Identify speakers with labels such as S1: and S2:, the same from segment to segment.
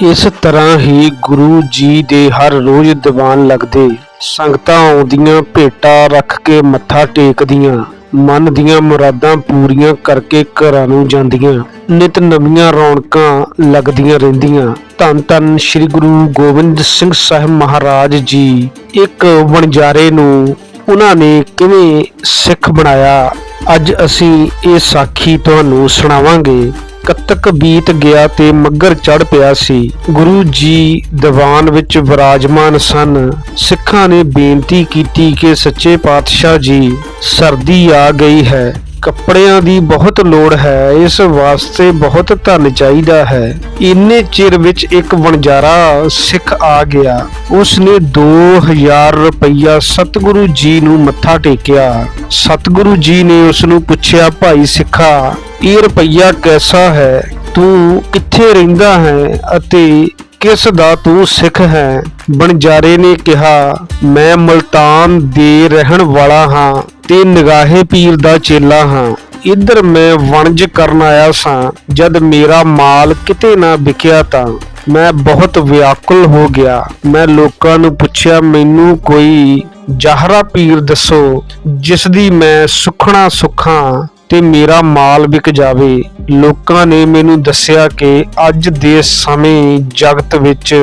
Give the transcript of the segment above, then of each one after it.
S1: ਇਸ ਤਰ੍ਹਾਂ ਹੀ ਗੁਰੂ ਜੀ ਦੇ ਹਰ ਰੋਜ਼ ਦੀਵਾਨ ਲੱਗਦੇ ਸੰਗਤਾਂ ਆਉਂਦੀਆਂ, ਭੇਟਾਂ ਰੱਖ ਕੇ ਮੱਥਾ ਟੇਕਦੀਆਂ, ਮਨ ਦੀਆਂ ਮੁਰਾਦਾਂ ਪੂਰੀਆਂ ਕਰਕੇ ਘਰਾਂ ਨੂੰ ਜਾਂਦੀਆਂ, ਨਿਤ ਨਵੀਆਂ ਰੌਣਕਾਂ ਲੱਗਦੀਆਂ ਰਹਿੰਦੀਆਂ। ਧੰਨ ਧੰਨ ਸ੍ਰੀ ਗੁਰੂ ਗੋਬਿੰਦ ਸਿੰਘ ਸਾਹਿਬ ਮਹਾਰਾਜ ਜੀ, ਇੱਕ ਵਣਜਾਰੇ ਨੂੰ ਉਹਨਾਂ ਨੇ ਕਿਵੇਂ ਸਿੱਖ ਬਣਾਇਆ? ਅੱਜ ਅਸੀਂ ਇਹ ਸਾਖੀ ਤੁਹਾਨੂੰ ਸੁਣਾਵਾਂਗੇ। ਕੱਤਕ ਬੀਤ ਗਿਆ ਤੇ ਮੱਗਰ ਚੜ ਪਿਆ ਸੀ। ਗੁਰੂ ਜੀ ਦੀਵਾਨ ਵਿੱਚ ਵਿਰਾਜਮਾਨ ਸਨ। ਸਿੱਖਾਂ ਨੇ ਬੇਨਤੀ ਕੀਤੀ ਕਿ ਸੱਚੇ ਪਾਤਸ਼ਾਹ ਜੀ, ਸਰਦੀ ਆ ਗਈ ਹੈ। ਕੱਪੜਿਆਂ ਦੀ ਬਹੁਤ ਲੋੜ ਹੈ, ਇਸ ਵਾਸਤੇ ਬਹੁਤ ਧਨ ਚਾਹੀਦਾ ਹੈ। ਇੰਨੇ ਚਿਰ ਵਿੱਚ ਇੱਕ ਵਣਜਾਰਾ ਸਿੱਖ ਆ ਗਿਆ। ਉਸ ਨੇ 2000 ਰੁਪਈਆ ਸਤਿਗੁਰੂ ਜੀ ਨੂੰ ਮੱਥਾ ਟੇਕਿਆ। ਸਤਿਗੁਰੂ ਜੀ ਨੇ ਉਸ ਨੂੰ ਪੁੱਛਿਆ, ਭਾਈ ਸਿੱਖਾ, ਇਹ ਰੁਪਈਆ ਕੈਸਾ ਹੈ? ਤੂੰ ਕਿੱਥੇ ਰਹਿੰਦਾ ਹੈ ਅਤੇ ਕਿਸ ਦਾ ਤੂੰ ਸਿੱਖ ਹੈ? ਬਣਜਾਰੇ ਨੇ ਕਿਹਾ, ਮੈਂ ਮਲਤਾਨ ਦੇ ਰਹਿਣ ਵਾਲਾ ਹਾਂ। ਤੇ ਨਿਗਾਹੇ ਪੀਰ ਦਾ ਚੇਲਾ ਹਾਂ। ਇੱਧਰ ਮੈਂ ਵਣਜ ਕਰਨ ਆਇਆ ਸਾਂ, ਜਦ ਮੇਰਾ ਮਾਲ ਕਿਤੇ ਨਾ ਵਿਕਿਆ ਤਾਂ। ਮੈਂ ਬਹੁਤ ਵਿਆਕੁਲ ਹੋ ਗਿਆ। ਮੈਂ ਲੋਕਾਂ ਨੂੰ ਪੁੱਛਿਆ, ਮੈਨੂੰ ਕੋਈ ਜਹਰਾ ਪੀਰ ਦੱਸੋ, ਜਿਸ ਦੀ ਮੈਂ ਸੁਖਣਾ ਸੁਖਾਂ ਤੇ ਮੇਰਾ ਮਾਲ ਵਿਕ ਜਾਵੇ। ਲੋਕਾਂ ਨੇ ਮੈਨੂੰ ਦੱਸਿਆ ਕਿ ਅੱਜ ਦੇ ਸਮੇਂ ਜਗਤ ਵਿੱਚ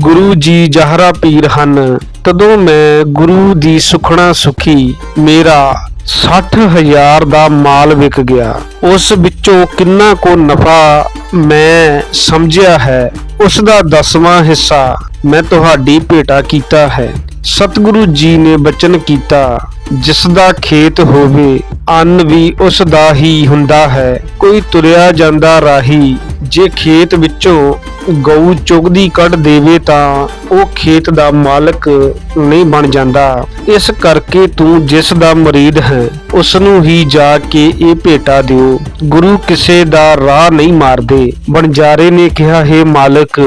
S1: ਗੁਰੂ ਜੀ ਜਹਰਾ ਪੀਰ ਹਨ। ਤਦੋਂ ਮੈਂ ਗੁਰੂ ਦੀ ਸੁਖਣਾ ਸੁਖੀ ਮੇਰਾ 60000 ਦਾ ਮਾਲ ਵਿਕ ਗਿਆ। ਉਸ ਵਿੱਚੋਂ ਕਿੰਨਾ ਕੋ ਨਫਾ ਮੈਂ ਸਮਝਿਆ ਹੈ। ਉਸ ਦਾ ਦਸਵਾਂ ਹਿੱਸਾ ਮੈਂ ਤੁਹਾਡੀ ਭੇਟਾ ਕੀਤਾ ਹੈ। ਸਤਿਗੁਰੂ ਜੀ ਨੇ ਬਚਨ ਕੀਤਾ। ਜਿਸ ਦਾ ਖੇਤ ਹੋਵੇ, ਅੰਨ ਵੀ ਉਸ ਦਾ ਹੀ ਹੁੰਦਾ ਹੈ। ਕੋਈ ਤੁਰਿਆ ਜਾਂਦਾ ਰਾਹੀ, ਜੇ ਖੇਤ ਵਿੱਚੋਂ ਗਊ ਚੁਗਦੀ ਕੱਢ ਦੇਵੇ ਤਾਂ ਉਹ ਖੇਤ ਦਾ ਮਾਲਕ ਨਹੀਂ ਬਣ ਜਾਂਦਾ। ਇਸ ਕਰਕੇ ਤੂੰ ਜਿਸ ਦਾ ਮਰੀਦ ਹੈ ਉਸ ਨੂੰ ਹੀ ਜਾ ਕੇ ਇਹ ਭੇਟਾ ਦਿਓ। ਗੁਰੂ ਕਿਸੇ ਦਾ ਰਾਹ ਨਹੀਂ ਮਾਰਦੇ। ਬਣਜਾਰੇ ਨੇ ਕਿਹਾ, ਹੈ ਮਾਲਕ,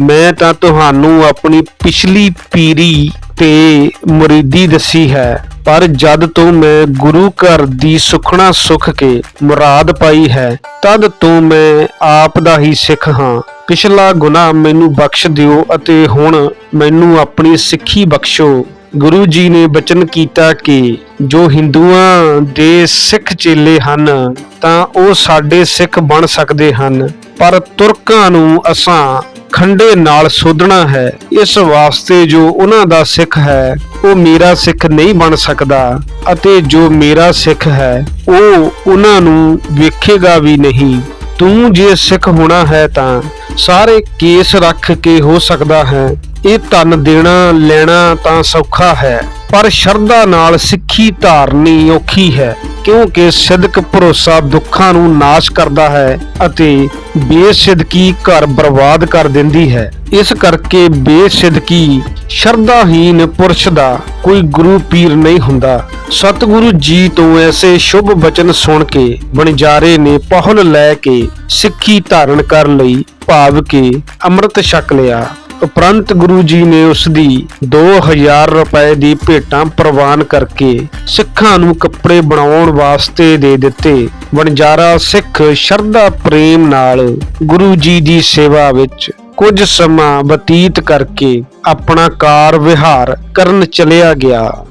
S1: ਮੈਂ ਤਾਂ ਤੁਹਾਨੂੰ ਆਪਣੀ ਪਿਛਲੀ ਪੀਰੀ ਤੇ ਮੁਰੀਦੀ ਦੱਸੀ ਹੈ। ਪਰ ਜਦ ਤੋਂ ਮੈਂ ਗੁਰੂ ਘਰ ਦੀ ਸੁਖਣਾ ਸੁਖ ਕੇ ਮੁਰਾਦ ਪਾਈ ਹੈ, ਤਦ ਤੋਂ ਮੈਂ ਆਪ ਦਾ ਹੀ ਸਿੱਖ ਹਾਂ। ਪਿਛਲਾ ਗੁਨਾਹ ਮੈਨੂੰ ਬਖਸ਼ ਦਿਓ ਅਤੇ ਹੁਣ ਮੈਨੂੰ ਆਪਣੀ ਸਿੱਖੀ ਬਖਸ਼ੋ। ਗੁਰੂ ਜੀ ਨੇ ਬਚਨ ਕੀਤਾ ਕਿ ਜੋ ਹਿੰਦੂਆਂ ਦੇ ਸਿੱਖ ਚੇਲੇ ਹਨ, ਤਾਂ ਉਹ ਸਾਡੇ ਸਿੱਖ ਬਣ ਸਕਦੇ ਹਨ। ਪਰ ਤੁਰਕਾਂ ਨੂੰ ਅਸਾਂ ਖੰਡੇ ਨਾਲ ਸੋਧਣਾ ਹੈ। ਇਸ ਵਾਸਤੇ ਜੋ ਉਹਨਾਂ ਦਾ ਸਿੱਖ ਹੈ, ਉਹ ਮੇਰਾ ਸਿੱਖ ਨਹੀਂ ਬਣ ਸਕਦਾ ਅਤੇ ਜੋ ਮੇਰਾ ਸਿੱਖ ਹੈ, ਉਹ ਉਹਨਾਂ ਨੂੰ ਵੇਖੇਗਾ ਵੀ ਨਹੀਂ। ਤੂੰ ਜੇ ਸਿੱਖ ਹੋਣਾ ਹੈ ਤਾਂ ਸਾਰੇ ਕੇਸ ਰੱਖ ਕੇ ਹੋ ਸਕਦਾ ਹੈ। ਇਹ ਧਨ ਦੇਣਾ, ਲੈਣਾ ਤਾਂ ਸੌਖਾ ਹੈ। ਪਰ ਸ਼ਰਧਾ ਨਾਲ ਸਿੱਖੀ ਧਾਰਨੀ ਔਖੀ ਹੈ, ਕਿਉਂਕਿ ਸਿਦਕ ਭਰੋਸਾ ਦੁੱਖਾਂ ਨੂੰ ਨਾਸ਼ ਕਰਦਾ ਹੈ ਅਤੇ ਬੇਸਿਦਕੀ ਘਰ ਬਰਬਾਦ ਕਰ ਦਿੰਦੀ ਹੈ। ਇਸ ਕਰਕੇ ਬੇਸਿਦਕੀ ਸ਼ਰਧਾਹੀਨ ਪੁਰਸ਼ ਦਾ ਕੋਈ ਗੁਰੂ ਪੀਰ ਨਹੀਂ ਹੁੰਦਾ। ਸਤਿਗੁਰੂ ਜੀ ਤੋਂ ਐਸੇ ਸ਼ੁਭ ਬਚਨ ਸੁਣ ਕੇ ਬਣਜਾਰੇ ਨੇ ਪਹੁਲ ਲੈ ਕੇ ਸਿੱਖੀ ਧਾਰਨ ਕਰ ਲਈ, ਭਾਵ ਕੇ ਅੰਮ੍ਰਿਤ ਛਕ ਲਿਆ। ਉਪਰੰਤ ਗੁਰੂ ਜੀ ਨੇ ਉਸ ਦੀ 2000 ਰੁਪਏ ਦੀ ਭੇਟਾਂ ਪ੍ਰਵਾਨ ਕਰਕੇ ਸਿੱਖਾਂ ਨੂੰ ਕੱਪੜੇ ਬਣਾਉਣ ਵਾਸਤੇ ਦੇ ਦਿੱਤੇ। ਵਣਜਾਰਾ ਸਿੱਖ ਸ਼ਰਧਾ ਪ੍ਰੇਮ ਨਾਲ ਗੁਰੂ ਜੀ ਦੀ ਸੇਵਾ ਵਿੱਚ ਕੁਝ ਸਮਾਂ ਬਤੀਤ ਕਰਕੇ ਆਪਣਾ ਕਾਰ ਵਿਹਾਰ ਕਰਨ ਚਲਿਆ ਗਿਆ।